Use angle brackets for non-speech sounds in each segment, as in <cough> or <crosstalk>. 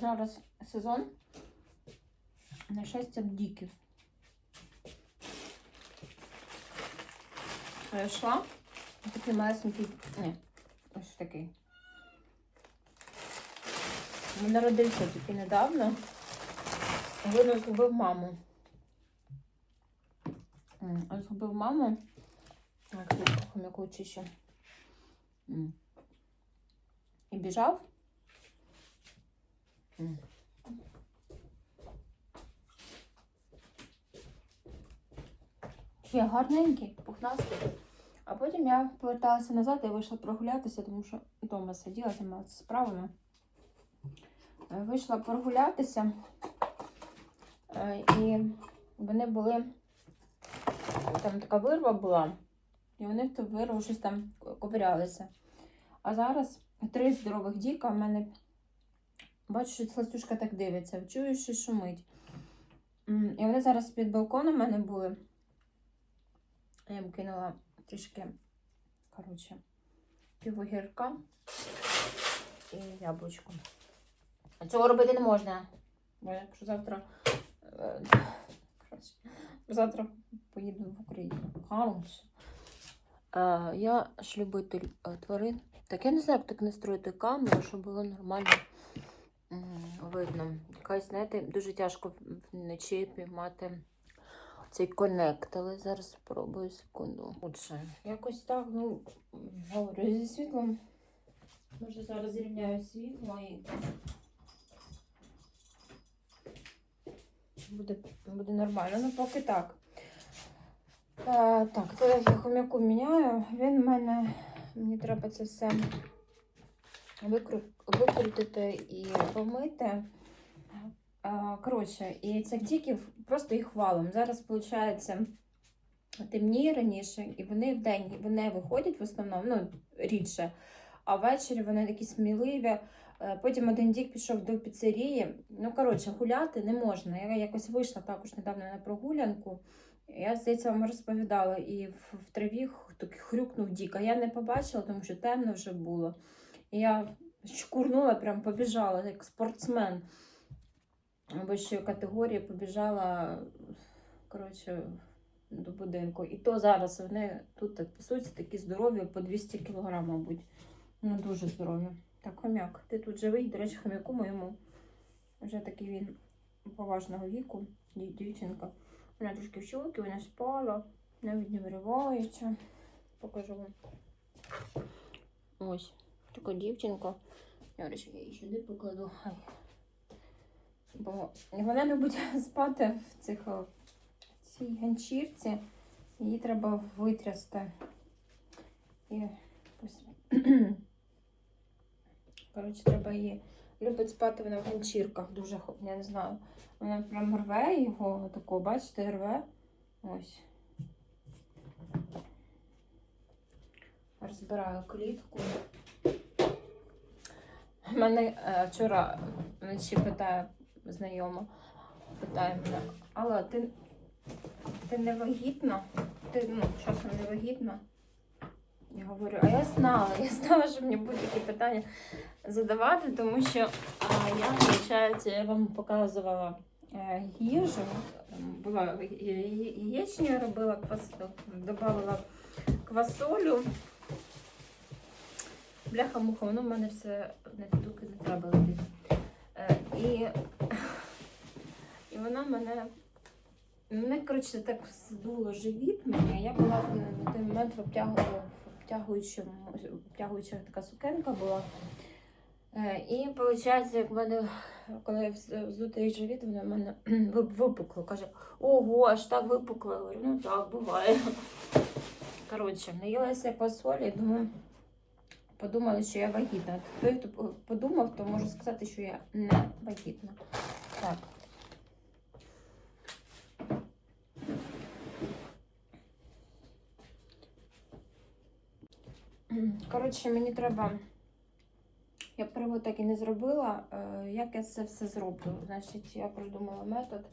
зараз сезон нашестя діків. Я йшла. Такий малесенький. Ні, ось такий. Він народився тільки недавно. Видно, згубив маму. А Згубив маму. Так, хомяку чищу. М. І біжав. Є гарненький, пухнастий. А потім я поверталася назад і вийшла прогулятися, тому що вдома сиділа, займалася справами. Е, Вийшла прогулятися, е, і вони були, там така вирва була, і вони в ту вирву щось там ковирялися. А зараз три здорових діка в мене, бачу, що Сластюшка так дивиться, чую, що шумить. І вони зараз під балконом в мене були. Я їм кинула трішки, коротше, півогірка і яблучко. Цього робити не можна. Бо якщо завтра. е, завтра поїду в Україну. Коротше. Я ж любитель е, тварин. Так я не знаю, як так настроїти камеру, щоб було нормально видно. Якась, знаєте, дуже тяжко вночі піймати цей коннект, але зараз спробую секунду. Отже, якось так, ну, говорю, зі світлом. Може зараз зрівняю світло і буде, буде нормально. Ну, поки так. Е, так, то я хомяку міняю. Він в мене, мені треба це все викру, викрутити і помити. Коротше, і цих просто їх валом. Зараз, виходить, темніє раніше, і вони в день вони виходять в основному, ну, рідше. А ввечері вони такі сміливі. Е, Потім один дік пішов до піцерії. Ну, коротше, гуляти не можна. Я якось вийшла також недавно на прогулянку. Я, здається, вам розповідала, і в, в траві хрюкнув дік, а я не побачила, тому що темно вже було. І я шкурнула, прям побіжала, як спортсмен вищої категорії, побіжала коротше, до будинку. І то зараз вони тут пасуться, такі здорові, по 200 кг, мабуть. Ну, дуже здорові. Так, хомяк, ти тут живий, до речі, хомяку моєму. Вже такий він поважного віку, дів- дівчинка. Вона трошки в щоки, вона спала, навіть не виривається. Покажу вам. Ось, така дівчинка. Я речі, я її сюди покладу. Ай. Бо вона любить <laughs> спати в цих о, цій ганчірці. Її треба витрясти. І. <clears throat> Коротше, треба її. Любить спати вона в ганчірках дуже, я не знаю. Вона прям рве його, такого, бачите, рве. Ось. Розбираю клітку. У мене е, вчора вночі питає знайома, питає мене, Алла, ти, ти не вагітна? Ти ну, часом не вагітна? Я говорю, а я знала, я знала, що мені будуть такі питання задавати, тому що я, виходить, я вам показувала е, їжу, була яєчню робила, квас, додавала квасолю. Бляха-муха, воно в мене все не туди не треба летить. Е, і, і вона мене. Мене, коротше, так здуло живіт мені. Я була на- на той момент в обтягуюча така сукенка була. Е, І виходить, як в мене, коли я вз- вздутий живіт, воно в мене <clears throat> вип- випукло. Каже, ого, аж так випукло. Я говорю, ну так, буває. Коротше, наїлася по солі, думаю, подумали, що я вагітна. Той, хто подумав, то може сказати, що я не вагітна. Так. Коротше, мені треба. Я перевод так і не зробила. Е, Як я це все зроблю? Значить, я придумала метод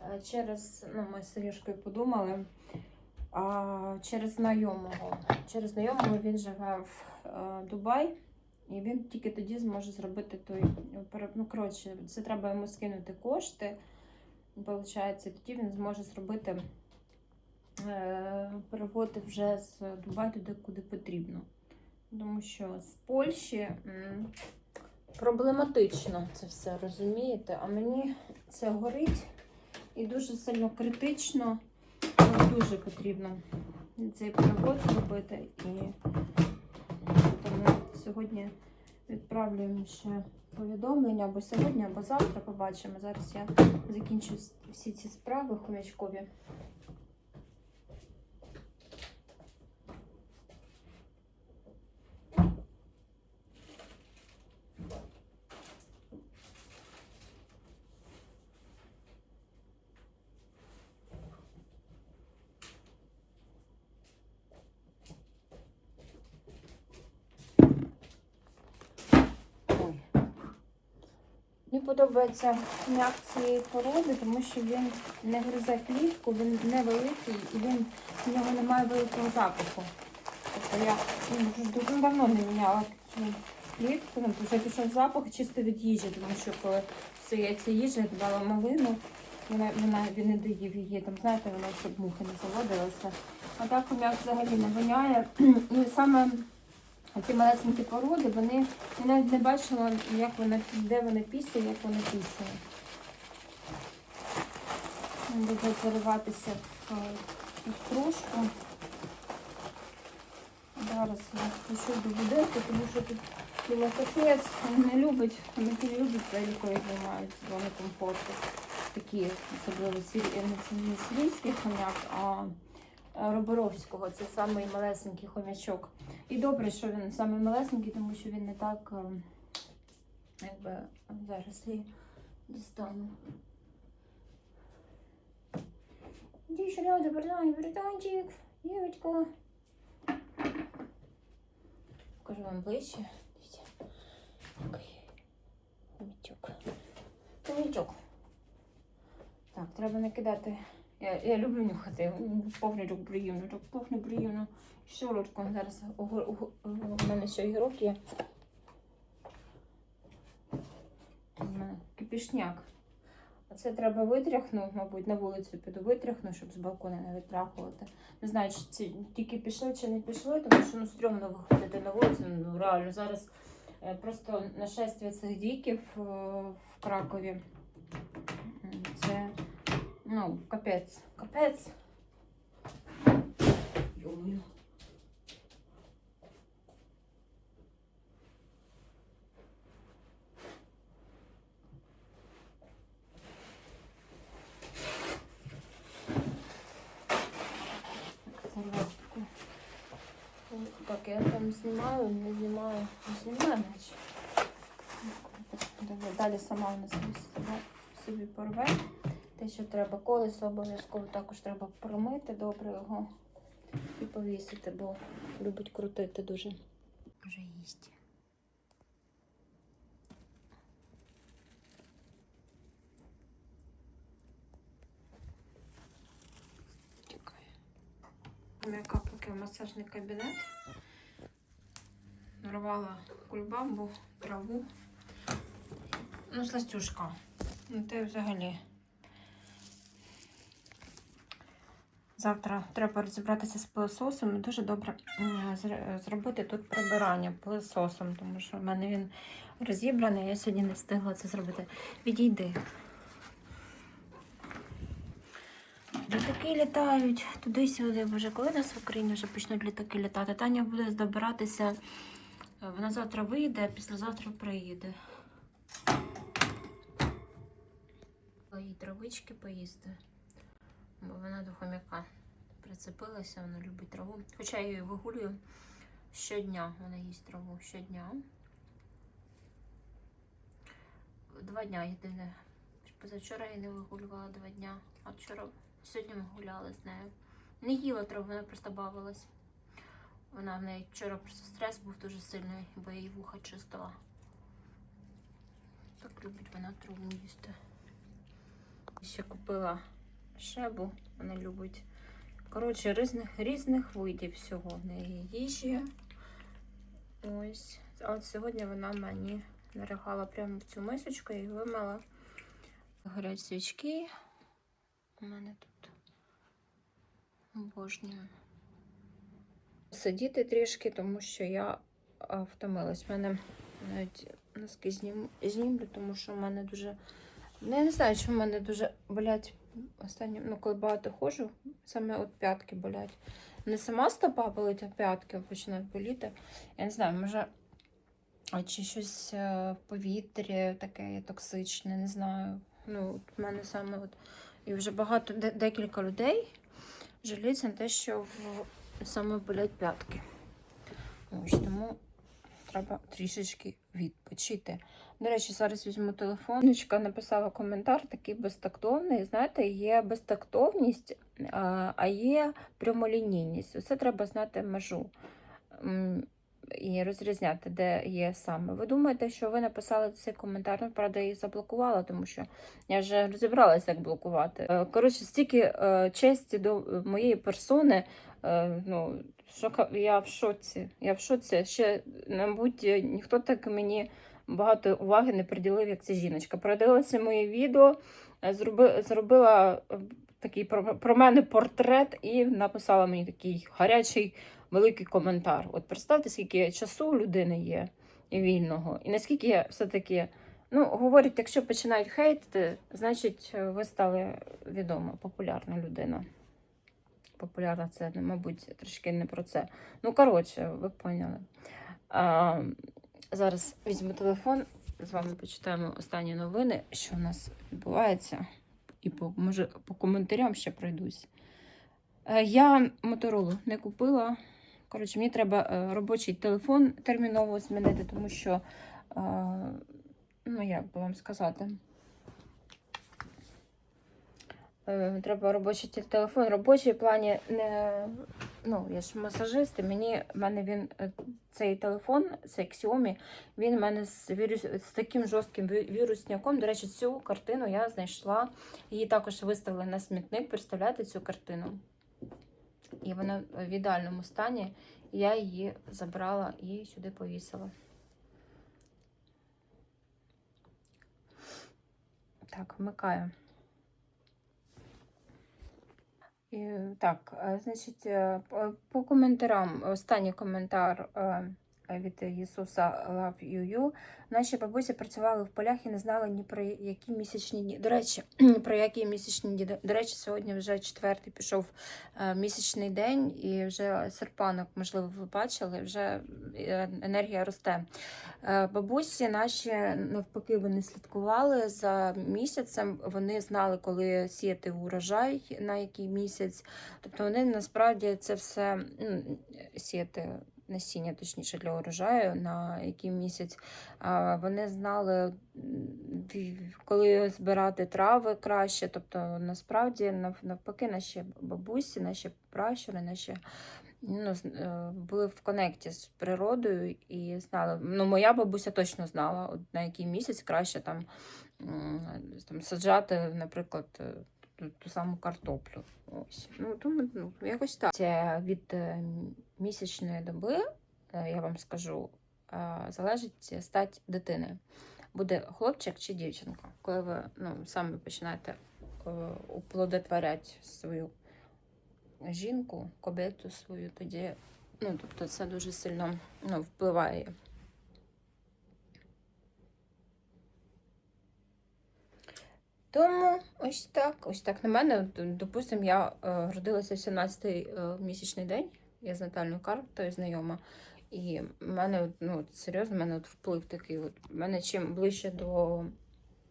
е, через, ну, ми з Сережкою подумали, через знайомого. Через знайомого він живе в Дубай. І він тільки тоді зможе зробити той. Ну, коротше, це треба йому скинути кошти. Получається, тоді він зможе зробити е, переводи вже з Дубаю туди, куди потрібно. Тому що з Польщі проблематично це все, розумієте? А мені це горить і дуже сильно критично. Дуже потрібно цей перевод зробити. І сьогодні відправлю ще повідомлення або сьогодні, або завтра побачимо. Зараз я закінчу всі ці справи хомячкові. Подобається м'як цієї породи, тому що він не гризе плівку, він невеликий і він, в нього немає великого запаху. Тобто я ну, вже дуже давно не міняла цю плівку, ну, вже пішов запах чисто від їжі, тому що коли псується їжа, я додала малину, вона, вона, він не доїв її, там, знаєте, вона щоб мухи не заводилися. А так м'як взагалі не воняє. <clears throat> І саме ці малесенькі породи, вони я навіть не бачила, як вони, де вони після, як вони після. Буде зариватися в е, цю стружку. Зараз я пишу до будинку, тому що тут біля капець не любить, вони не люблять взагалі, коли займають зони комфорту. Такі, особливо не сирійський хомяк, а Роборовського. Це самий малесенький хомячок. І добре, що він саме малесенький, тому що він не так, ем, якби зараз я дістану. Іди сюди, братан, братанчик, дівчинка. Покажу вам ближче. Дивіться. Такий хомячок. Хомячок. Так, треба накидати. Я, я люблю нюхати. Пахне так приємно, так пахне приємно. Щолочку. Зараз у, мене ще ігрок є. Кипішняк. Оце треба витряхну, мабуть, на вулицю піду витряхну, щоб з балкона не витрахувати. Не знаю, чи ці тільки пішли чи не пішли, тому що ну стрьомно виходити на вулицю. Ну реально зараз е, просто нашествие цих діків е, в Кракові. М, Це ну, капець. Капець. Йомаю. Серветку. Так, я там знімаю, не знімаю, не знімаю, наче. Давай, Далі сама у нас себе собі порве. Те, що треба колесо, обов'язково також треба промити добре його і повісити, бо любить крутити дуже. Вже їсть. Яка поки в масажний кабінет. Нарвала кульбамбу, траву. Ну, сластюшка. Ну, ти взагалі. Завтра треба розібратися з пилососом дуже добре зробити тут прибирання пилососом, тому що в мене він розібраний, я сьогодні не встигла це зробити. Відійди. Літаки літають туди-сюди. Боже, коли нас в Україні вже почнуть літаки літати? Таня буде добиратися. е, Вона завтра вийде, а післязавтра приїде. Їй травички поїсти, бо вона до хомяка прицепилася, вона любить траву. Хоча я її вигулюю щодня, вона їсть траву щодня. Два дня єдине. Позавчора я не вигулювала два дня, а вчора сьогодні ми гуляли з нею. Не їла траву, вона просто бавилась. Вона в неї вчора просто стрес був дуже сильний, бо я їй вуха чистила. Так любить вона траву їсти. Ще купила шебу, вона любить. Коротше, різних, різних видів всього в неї їжі. Ось А от сьогодні вона мені наригала прямо в цю мисочку і вимила. Горять свічки. У мене тут обожнюю. Сидіти трішки, тому що я втомилась. У мене навіть носки знім, знімлю, тому що в мене дуже. Ну, я не знаю, чому в мене дуже болять останні, ну, коли багато ходжу, саме от п'ятки болять. Не сама стопа болить, а п'ятки починають боліти. Я не знаю, може, чи щось е, в повітрі таке токсичне, не знаю. Ну, от в мене саме от. І вже багато де- декілька людей жаліються на те, що в саме болять п'ятки. Ось тому треба трішечки відпочити. До речі, зараз візьму телефон. Ночка написала коментар, такий безтактовний. Знаєте, є безтактовність, а є прямолінійність. Оце треба знати межу і розрізняти, де є саме. Ви думаєте, що ви написали цей коментар? Ну, правда, її заблокувала, тому що я вже розібралася, як блокувати. Е, Коротше, стільки е, честі до моєї персони. Е, ну, шока... Я в шоці. Я в шоці. Ще, мабуть, ніхто так мені багато уваги не приділив, як ця жіночка. Передивилася моє відео, е, зроби... зробила е, такий про... мене портрет і написала мені такий гарячий великий коментар. От представте, скільки часу у людини є і вільного, і наскільки я все-таки. Ну, говорять, якщо починають хейтити, значить ви стали відома, популярна людина. Популярна це, мабуть, трошки не про це. Ну, коротше, ви поняли. А, зараз візьму телефон, з вами почитаємо останні новини, що у нас відбувається. І по, може по коментарям ще пройдусь. Е, Я моторолу не купила. Коротше, мені треба е, робочий телефон терміново змінити, тому що, е, ну як би вам сказати, Е, Треба робочий телефон. Робочий в плані не. Ну, я ж масажист, і мені в мене він е, цей телефон, цей Xiaomi, він в мене з, вірус, з таким жорстким вірусняком. До речі, цю картину я знайшла. Її також виставили на смітник. Представляєте цю картину? І вона в ідеальному стані. Я її забрала і сюди повісила. Так, вмикаю. І, так, е, значить, е, по- коментарам, останній коментар е, від Ісуса Love You You. Наші бабусі працювали в полях і не знали ні про які місячні дні. До речі, <clears throat> про які місячні дні. До- речі, сьогодні вже четвертий пішов е, місячний день, і вже серпанок, можливо, ви бачили, вже е, енергія росте. Е, Бабусі наші навпаки вони слідкували за місяцем. Вони знали, коли сіяти урожай на який місяць. Тобто вони насправді це все сіяти насіння, точніше для урожаю на який місяць. Вони знали, коли збирати трави краще. Тобто, насправді, навпаки, наші бабусі, наші пращури, наші ну, е, були в конекті з природою і знали. Ну, моя бабуся точно знала, на який місяць краще там, там саджати, наприклад, е, ту, ту саму картоплю. Ось. Ну, тому, ну, якось так. Це від е, місячної доби, е, я вам скажу, е, залежить стать дитини. Буде хлопчик чи дівчинка, коли ви ну, саме починаєте оплодотворяти свою жінку, кобету свою, тоді, ну, тобто це дуже сильно ну, впливає. Тому ось так, ось так на мене. Допустимо, я е, родилася в 17-й е, місячний день, я з натальною картою знайома. І в мене, ну, серйозно, в мене от вплив такий. От, в мене чим ближче до,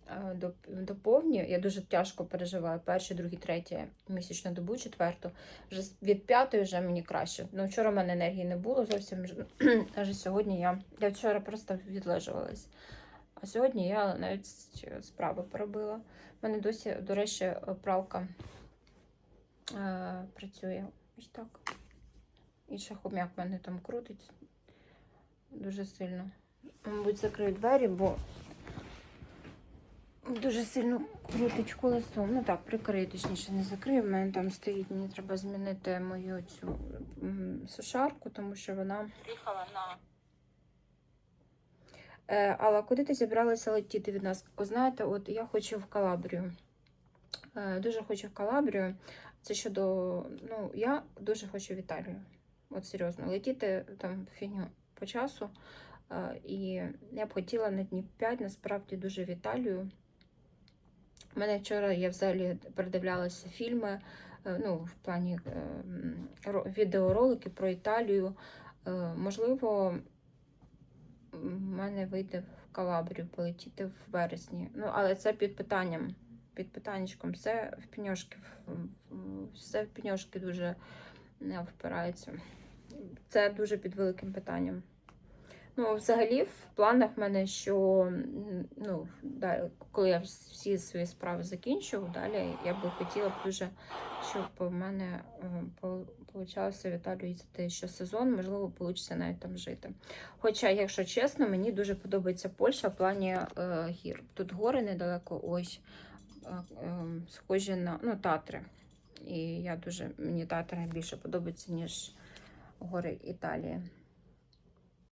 е, до, до повні, я дуже тяжко переживаю перші, другі, третє місячну добу, четверту. Вже від п'ятої вже мені краще. Ну, вчора в мене енергії не було зовсім. <clears throat> Навіть сьогодні я, я вчора просто відлежувалась. А сьогодні я навіть справи поробила. У мене досі, до речі, пралка е, працює ось так. І ще хом'як в мене там крутить дуже сильно. Мабуть, закрию двері, бо дуже сильно крутить колесо. Ну так, прикрию, точніше, не закрию. У мене там стоїть, мені треба змінити мою цю сушарку, тому що вона приїхала на Е, Алла, куди ти зібралася летіти від нас? Ви знаєте, от я хочу в Калабрію. Е, Дуже хочу в Калабрію. Це щодо. Ну, я дуже хочу в Італію. От серйозно, летіти там фігню по часу. Е, І я б хотіла на днів 5, насправді дуже в Італію. У мене вчора я взагалі передивлялася фільми, е, ну, в плані е, м, ро- відеоролики про Італію. Е, Можливо, в мене вийде в Калабрію полетіти в вересні. Ну, але це під питанням. Під питаннячком. Все в в- все в піньошки дуже не впирається. Це дуже під великим питанням. Ну, взагалі, в планах в мене, що ну, далі, коли я всі свої справи закінчу, далі я би хотіла б дуже, щоб в мене вийшло в Італію їздити щосезон, можливо, вийде навіть там жити. Хоча, якщо чесно, мені дуже подобається Польща в плані е, гір. Тут гори недалеко, ось е, е, схожі на ну, Татри. І я дуже мені Татри більше подобаються, ніж гори Італії.